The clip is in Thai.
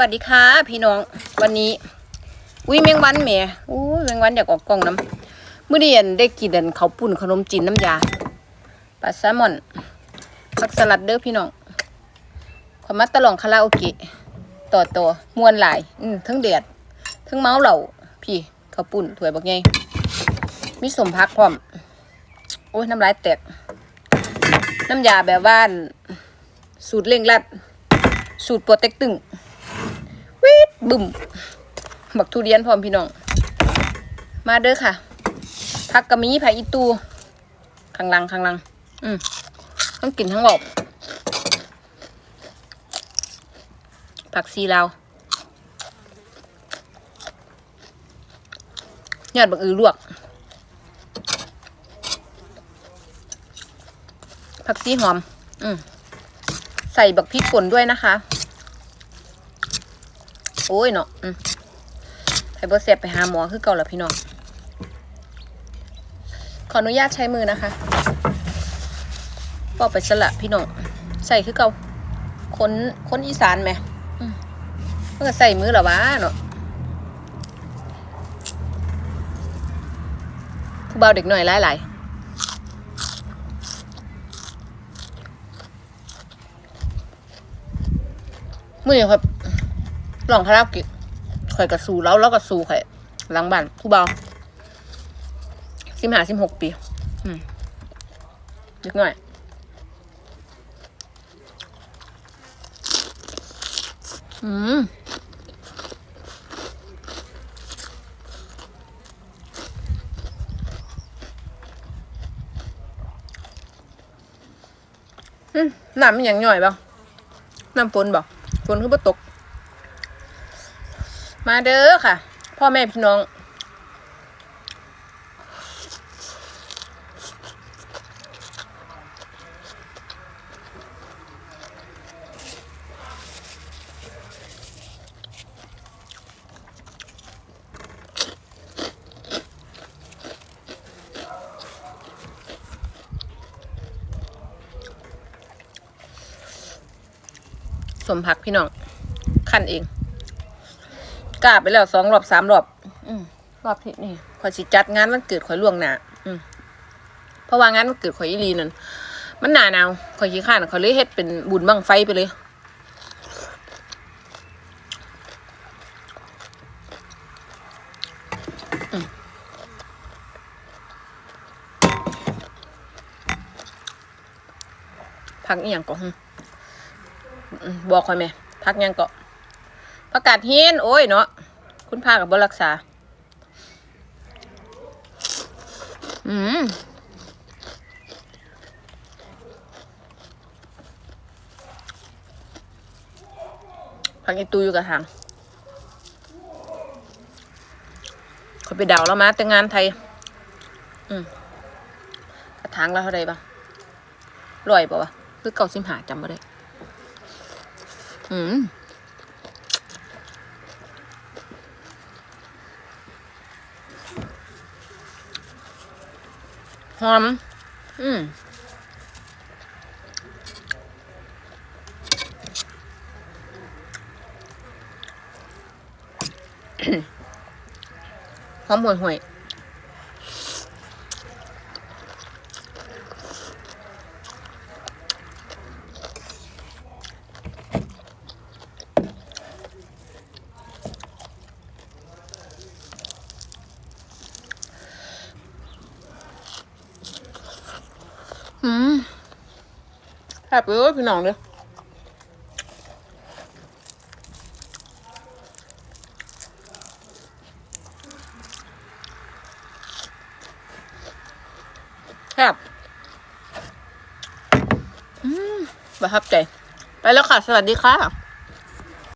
วัสดีค่ะ พี่น้องวันนี้อุ้ยแมงวันแหมอุ้ยแมงวันอยากออกกล้องน้ำเมื้อนี้อันได้กินอันเขาวปุ่นขนมจีนน้ำยาปลาแซลมอนผักสลัดเด้อพี่น้องขอมาตะลองคาราโอเกะต่อตัวมวนหลาย อืมทั้งแดดทั้งเมาเหล่าพี่เขาวปุ่นถวยบักใหญ่มีสมพักพร้อมโอ้ยน้ำลายแตกน้ำยาแบบว่านสูตรเร่งรัดสูตรโปรเต็กตึง บึ้มบักทุเรียนพร้อมพี่น้อง มาเด้อค่ะ ผักกะมีผักอีตูข้างลังข้างลัง อืมต้องกินทั้งบอกผักซีลาวยอดบักอือลวก ผักซีหอม อืมใส่บักพริกป่นด้วยนะคะ โอ้ยเนาะไผ่บเสียบไปหาหมอคือเก่าแล้วพี่น้อง ขออนุญาตใช้มือนะคะปอกไปสละพี่น้อง ใส่คือเก่าคนคนอีสานไหมเมื่อใส่มือหรอวะเนาะผู้เบาเด็กหน่อยหลายๆมือครับ ลองคาราโอเกะข่อยกับสูแล้วแล้วกับสูข่อยหลังบ้านผู้เบาสิบห้าสิบหกปีอืมเล็กหน่อยอืมน้ำมันย่างหน่อยบ่น้ำฝนบ่ฝนคือบ่ตก มาเด้อค่ะ พ่อแม่พี่น้อง สมผักพี่น้อง ขั้นเอง กล้าไปแล้วสองรอบสามรอบอืมรอบที่นี่ขอยสิจัดงานวันเกิดข่อยล่วงหน้าอืมเพราะว่างานวันเกิดข่อยอีหลีนั่นมันหนาหนาวข่อยขี้ข้านข่อยเลยเฮ็ดเป็นบุญบังไฟไปเลยอืมพักอีหยังก็หึอืมบอกข่อยแม่พักหยังก็ ประกาศเฮนโอ้ยเนาะคุณพากับบรักษา อืมพักอีตูอยู่กับทางเขาไปดาวแล้วมาแต่งานไทย อืมกระถางแล้วเท่าไรบ้างรอยป่าวะคือเก่าสิมหาจำไม่ได้ อืม อม อืมหอมห่วยห่วย อืมแอบเลยพี่น้องเด้อแซ่บอืมประทับใจ ไปแล้วค่ะ สวัสดีค่ะ